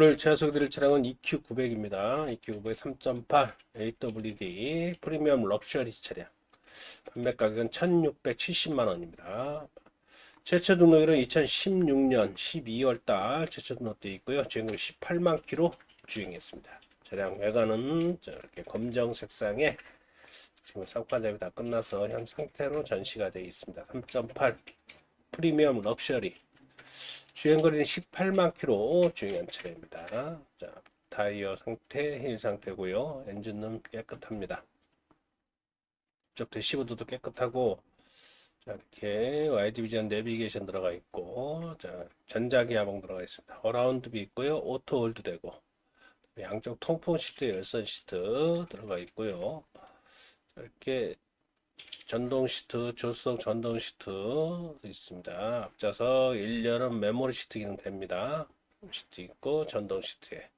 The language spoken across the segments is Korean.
오늘 제가 소개드릴 차량은 EQ900입니다. EQ900 3.8 AWD 프리미엄 럭셔리 차량. 판매 가격은 1,670만 원입니다. 최초 등록일은 2016년 12월 달 최초 등록되어 있고요. 주행거리 18만 킬로 주행했습니다. 차량 외관은 이렇게 검정 색상에 지금 상판 작업이 다 끝나서 현 상태로 전시가 되어 있습니다. 3.8 프리미엄 럭셔리 주행거리는 18만 킬로 주행한 차량입니다. 자, 타이어 상태, 힐 상태고요. 엔진은 깨끗합니다. 이쪽 대시보드도 깨끗하고 자, 이렇게 YD비전 내비게이션 들어가 있고 자, 전자기아봉 들어가 있습니다. 어라운드비 있고요. 오토 홀드 되고 양쪽 통풍 시트, 열선 시트 들어가 있고요. 자, 이렇게 전동 시트, 조수석 전동 시트 있습니다. 앞좌석 1열은 메모리 시트 기능 됩니다. 시트 있고 전동 시트에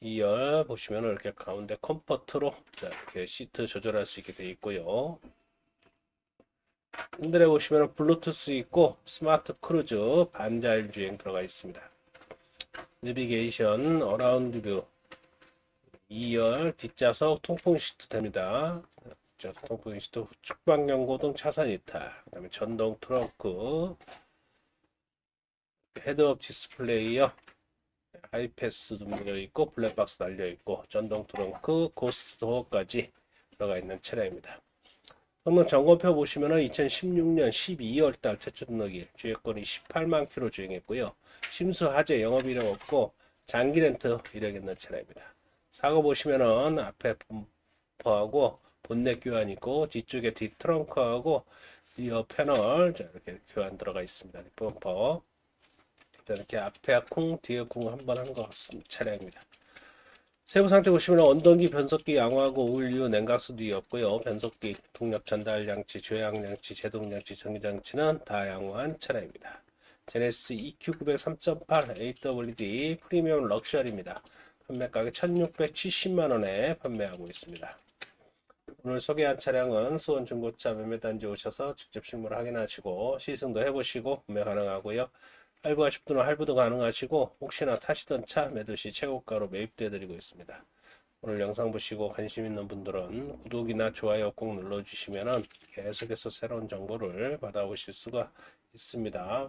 2열 보시면 이렇게 가운데 컴포트로 자, 이렇게 시트 조절할 수 있게 되어 있고요. 핸들에 보시면 블루투스 있고 스마트 크루즈 반자율 주행 들어가 있습니다. 내비게이션 어라운드 뷰 2열 뒷좌석 통풍 시트 됩니다. 뒷좌석 통풍 시트 측방 연고등 차선 이탈 그 다음에 전동 트렁크 헤드업 디스플레이요 아이패스도 물려 있고 블랙박스 달려 있고 전동 트렁크 고스트 도어까지 들어가 있는 차량입니다. 성능 점검표 보시면 은 2016년 12월 달 최초 등록일 주행거리 18만 킬로 주행했고요. 심수 하재 영업 이력 없고 장기 렌트 이력 있는 차량입니다. 사고 보시면은 앞에 범퍼하고 본넷 교환 있고 뒤쪽에 뒤 트렁크하고 리어 패널 자, 이렇게 교환 들어가 있습니다. 범퍼 이렇게 앞에 쿵 뒤에 쿵 한 번 한 것 같습니다. 차량입니다. 세부 상태 보시면 언동기, 변속기 양호하고 오일류, 냉각수도 없고요. 변속기, 동력 전달 장치, 조향 장치, 제동 장치, 전기 장치는 다 양호한 차량입니다. 제네시스 EQ900 3.8 AWD 프리미엄 럭셔리입니다. 판매 가격 1,670만 원에 판매하고 있습니다. 오늘 소개한 차량은 수원 중고차 매매단지 오셔서 직접 실물 확인하시고 시승도 해보시고 구매 가능하고요. 할부하실 분은 할부도 가능하시고 혹시나 타시던 차 매도 시 최고가로 매입돼 드리고 있습니다. 오늘 영상 보시고 관심 있는 분들은 구독이나 좋아요 꼭 눌러주시면 계속해서 새로운 정보를 받아보실 수가 있습니다.